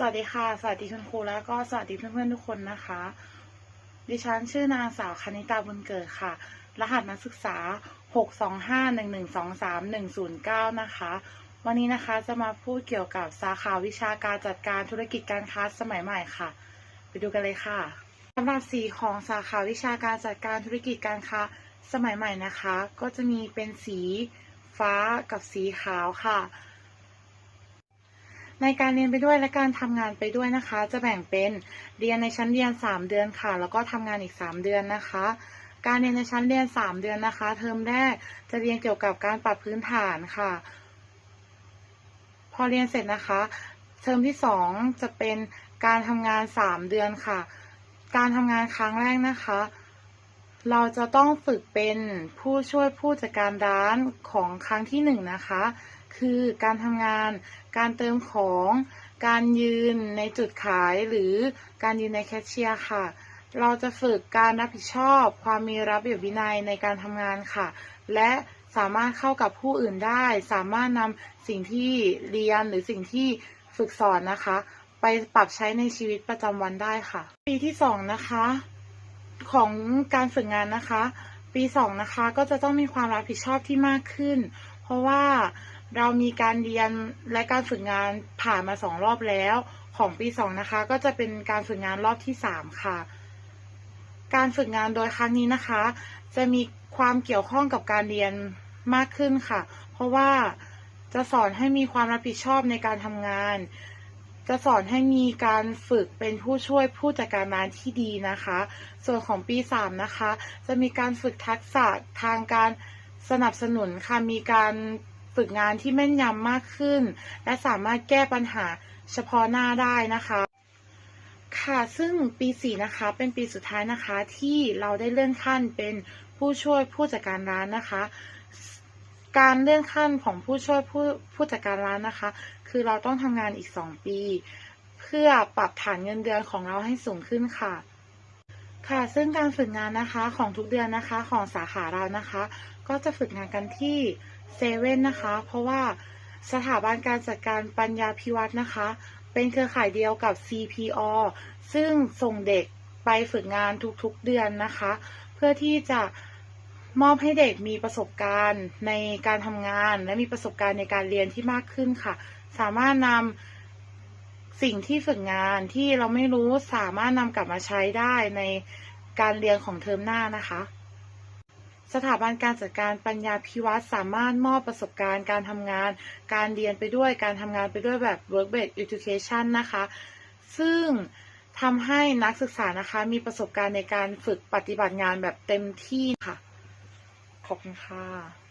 สวัสดีค่ะ สวัสดีคุณครูแล้วก็สวัสดีเพื่อนๆทุกคนนะคะ ดิฉันชื่อนางสาวคณิตาบุญเกิดค่ะ รหัสนักศึกษา 625112310นะคะ วันนี้นะคะจะมาพูดเกี่ยวกับสาขาวิชาการจัดการธุรกิจการค้าสมัยใหม่ค่ะ ไปดูกันเลยค่ะสำหรับสีของสาขาวิชาการจัดการธุรกิจการค้าสมัยใหม่นะคะ ก็จะมีเป็นสีฟ้ากับสีขาวค่ะ ในการเรียนไปด้วยและการทำงานไปด้วยนะคะ จะแบ่งเป็นเรียนในชั้นเรียน 3 เดือนค่ะ แล้วก็ทำงานอีก 3 เดือนนะคะ การเรียนในชั้นเรียน 3 เดือนนะคะ เทอมแรกจะเรียนเกี่ยวกับการปรับพื้นฐานค่ะ พอเรียนเสร็จนะคะ เทอมที่ 2 จะเป็นการทำงาน 3 เดือนค่ะ การทำงานครั้งแรกนะคะเราจะต้องฝึกเป็นผู้ช่วยผู้จัดการร้านของครั้งที่หนึ่งนะคะ คือการทำงาน การเติมของ การยืนในจุดขายหรือการยืนในแคชเชียร์ค่ะ เราจะฝึกการรับผิดชอบ ความมีระเบียบวินัยในการทำงานค่ะ และสามารถเข้ากับผู้อื่นได้ สามารถนำสิ่งที่เรียนหรือสิ่งที่ฝึกสอนนะคะ ไปปรับใช้ในชีวิตประจำวันได้ค่ะ ปีที่สองนะคะ ของการฝึกงานนะคะ ปีสองนะคะก็จะต้องมีความรับผิดชอบที่มากขึ้น เพราะว่า เรามีการเรียนและการฝึกงานผ่านมาสองรอบแล้ว ของปีสองนะคะ ก็จะเป็นการฝึกงานรอบที่สามค่ะ การฝึกงานโดยครั้งนี้นะคะ จะมีความเกี่ยวข้องกับการเรียนมากขึ้นค่ะ เพราะว่าจะสอนให้มีความรับผิดชอบในการทำงาน จะสอนให้มีการฝึกเป็นผู้ช่วยผู้จัดการร้านที่ดีนะคะ ส่วนของปี3นะคะ จะมีการฝึกทักษะทางการสนับสนุนค่ะ มีการ ฝึกงานที่แม่นยำมากขึ้น และสามารถแก้ปัญหาเฉพาะหน้าได้นะคะ ค่ะซึ่งปี4นะคะ เป็นปีสุดท้ายนะคะที่เราได้เลื่อนขั้นเป็นผู้ช่วยผู้จัดการร้านนะคะ การเลื่อนขั้นของผู้ช่วยผู้ผู้จัดการร้านนะคะ คือเราต้องทำงานอีก2ปี เพื่อปรับฐานเงินเดือนของเราให้สูงขึ้นค่ะ ค่ะซึ่งการฝึกงานนะคะของทุกเดือนนะคะของสาขาเรานะคะ ก็จะฝึกงานกันที่เซเว่นนะคะ เพราะว่าสถาบันการจัดการปัญญาพิวัตรนะคะ เป็นเครือข่ายเดียวกับ CPO ซึ่งส่งเด็กไปฝึกงานทุกๆเดือนนะคะ เพื่อที่จะมอบให้เด็กมีประสบการณ์ในการทำงาน และมีประสบการณ์ในการเรียนที่มากขึ้นค่ะ สามารถนำ สิ่งที่ฝึกงานที่เราไม่รู้สามารถนำกลับมาใช้ได้ในการเรียนของเทอมหน้านะคะ สถาบันการจัดการปัญญาพิวัตรสามารถมอบประสบการณ์การทำงาน การเรียนไปด้วยการทำงานไปด้วยแบบ work based education นะคะ ซึ่งทำให้นักศึกษานะคะมีประสบการณ์ในการฝึกปฏิบัติงานแบบเต็มที่ค่ะ ขอบคุณค่ะ